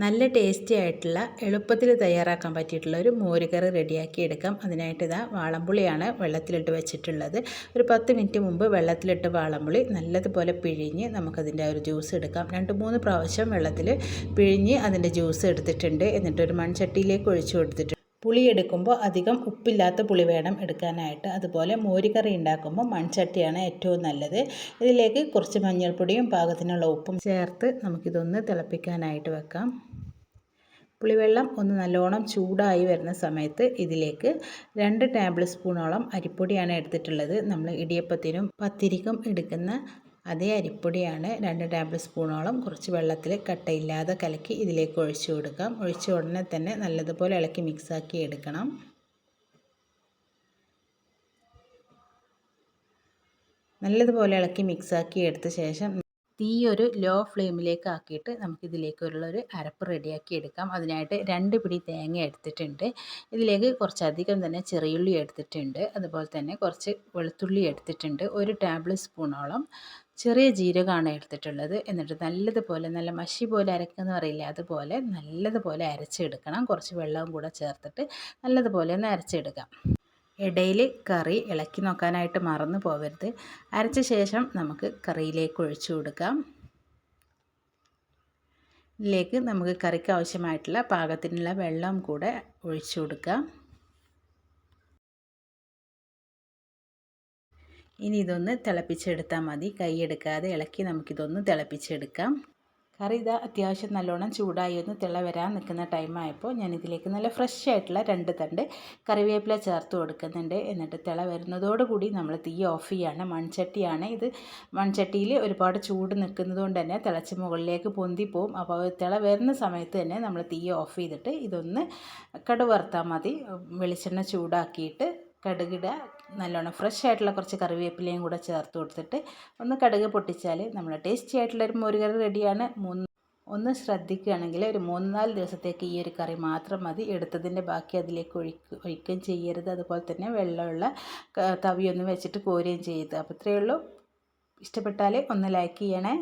നല്ല ടേസ്റ്റി ആയിട്ടുള്ള എളുപ്പത്തിൽ തയ്യാറാക്കാൻ പറ്റിയിട്ടുള്ള ഒരു മോരുകറി റെഡിയാക്കി എടുക്കാം. അതിനായിട്ട് ഇതാ വാളംപുളിയാണ് വെള്ളത്തിലിട്ട് വെച്ചിട്ടുള്ളത്. ഒരു പത്ത് മിനിറ്റ് മുമ്പ് വെള്ളത്തിലിട്ട് വാളംപുളി നല്ലതുപോലെ പിഴിഞ്ഞ് നമുക്കതിന്റെ ഒരു ജ്യൂസ് എടുക്കാം. രണ്ട് മൂന്ന് പ്രാവശ്യം വെള്ളത്തിൽ പിഴിഞ്ഞ് അതിന്റെ ജ്യൂസ് എടുത്തിട്ടുണ്ട്. എന്നിട്ട് ഒരു മൺചട്ടിയിലേക്ക് ഒഴിച്ചു കൊടുത്തിട്ടുണ്ട്. പുളി എടുക്കുമ്പോൾ അധികം ഉപ്പില്ലാത്ത പുളി വേണം എടുക്കാനായിട്ട്. അതുപോലെ മോരുകറി ഉണ്ടാക്കുമ്പോൾ മൺചട്ടിയാണ് ഏറ്റവും നല്ലത്. ഇതിലേക്ക് കുറച്ച് മഞ്ഞൾപ്പൊടിയും പാകത്തിനുള്ള ഉപ്പും ചേർത്ത് നമുക്കിതൊന്ന് തിളപ്പിക്കാനായിട്ട് വെക്കാം. പുളിവെള്ളം ഒന്ന് നല്ലോണം ചൂടായി വരുന്ന സമയത്ത് ഇതിലേക്ക് രണ്ട് ടേബിൾ സ്പൂണോളം അരിപ്പൊടിയാണ് എടുത്തിട്ടുള്ളത്. നമ്മൾ ഇടിയപ്പത്തിനും പത്തിരിക്കും എടുക്കുന്ന അതേ അരിപ്പൊടിയാണ് രണ്ട് ടേബിൾ സ്പൂണോളം കുറച്ച് വെള്ളത്തിൽ കട്ടയില്ലാതെ കലക്കി ഇതിലേക്ക് ഒഴിച്ചു കൊടുക്കാം. ഒഴിച്ച ഉടനെ തന്നെ നല്ലതുപോലെ ഇളക്കി മിക്സാക്കി എടുക്കണം. നല്ലതുപോലെ ഇളക്കി മിക്സാക്കി എടുത്ത ശേഷം തീ ഒരു ലോ ഫ്ലെയിമിലേക്ക് ആക്കിയിട്ട് നമുക്കിതിലേക്കുള്ളൊരു അരപ്പ് റെഡിയാക്കി എടുക്കാം. അതിനായിട്ട് രണ്ട് പിടി തേങ്ങ എടുത്തിട്ടുണ്ട്. ഇതിലേക്ക് കുറച്ചധികം തന്നെ ചെറിയുള്ളി എടുത്തിട്ടുണ്ട്. അതുപോലെ തന്നെ കുറച്ച് വെളുത്തുള്ളി എടുത്തിട്ടുണ്ട്. ഒരു ടേബിൾ സ്പൂണോളം ചെറിയ ജീരകമാണ് എടുത്തിട്ടുള്ളത്. എന്നിട്ട് നല്ലതുപോലെ നല്ല മഷി പോലെ അരക്കുന്ന പറയില്ല അതുപോലെ നല്ലതുപോലെ അരച്ചെടുക്കണം. കുറച്ച് വെള്ളവും കൂടെ ചേർത്തിട്ട് നല്ലതുപോലെ ഒന്ന് അരച്ചെടുക്കാം. ഇടയിൽ കറി ഇളക്കി നോക്കാനായിട്ട് മറന്നു പോകരുത്. അരച്ച ശേഷം നമുക്ക് കറിയിലേക്ക് ഒഴിച്ചു കൊടുക്കാം. ഇതിലേക്ക് നമുക്ക് കറിക്ക് ആവശ്യമായിട്ടുള്ള പാകത്തിനുള്ള വെള്ളം കൂടെ ഒഴിച്ചു കൊടുക്കാം. ഇനി ഇതൊന്ന് തിളപ്പിച്ചെടുത്താൽ മതി. കൈയെടുക്കാതെ ഇളക്കി നമുക്കിതൊന്ന് തിളപ്പിച്ചെടുക്കാം. കറി ഇതാ അത്യാവശ്യം നല്ലോണം ചൂടായി ഒന്ന് തിള വരാൻ നിൽക്കുന്ന ടൈമായപ്പോൾ ഞാൻ ഇതിലേക്ക് നല്ല ഫ്രഷ് ആയിട്ടുള്ള രണ്ട് തണ്ട് കറിവേപ്പില ചേർത്ത് കൊടുക്കുന്നുണ്ട്. എന്നിട്ട് തിള വരുന്നതോടുകൂടി നമ്മൾ തീ ഓഫ് ചെയ്യാണ്. മൺചട്ടിയാണ് ഇത്. മൺചട്ടിയിൽ ഒരുപാട് ചൂട് നിൽക്കുന്നതുകൊണ്ട് തന്നെ തിളച്ച് മുകളിലേക്ക് പൊന്തിപ്പോവും അപ്പോൾ തിള വരുന്ന സമയത്ത് തന്നെ നമ്മൾ തീ ഓഫ് ചെയ്തിട്ട് ഇതൊന്ന് കടുവറുത്താൽ മതി. വെളിച്ചെണ്ണ ചൂടാക്കിയിട്ട് കടുകിടുക നല്ലോണം ഫ്രഷ് ആയിട്ടുള്ള കുറച്ച് കറിവേപ്പിലയും കൂടെ ചേർത്ത് കൊടുത്തിട്ട് ഒന്ന് കടുക് പൊട്ടിച്ചാൽ നമ്മൾ ടേസ്റ്റി ആയിട്ടുള്ളൊരു മോരുകറി റെഡിയാണ്. മൂന്ന് ഒന്ന് ശ്രദ്ധിക്കുകയാണെങ്കിൽ ഒരു മൂന്ന് നാല് ദിവസത്തേക്ക് ഈ ഒരു കറി മാത്രം മതി. എടുത്തതിന്റെ ബാക്കി അതിലേക്ക് ഒഴിക്കുക ഒഴിക്കുകയും ചെയ്യരുത്. അതുപോലെ തന്നെ വെള്ളമുള്ള തവിയൊന്നും വെച്ചിട്ട് കോരുകയും ചെയ്യരുത്. അപ്പോൾ ഇത്രയേ ഉള്ളൂ. ഇഷ്ടപ്പെട്ടാൽ ഒന്ന് ലൈക്ക് ചെയ്യണേ.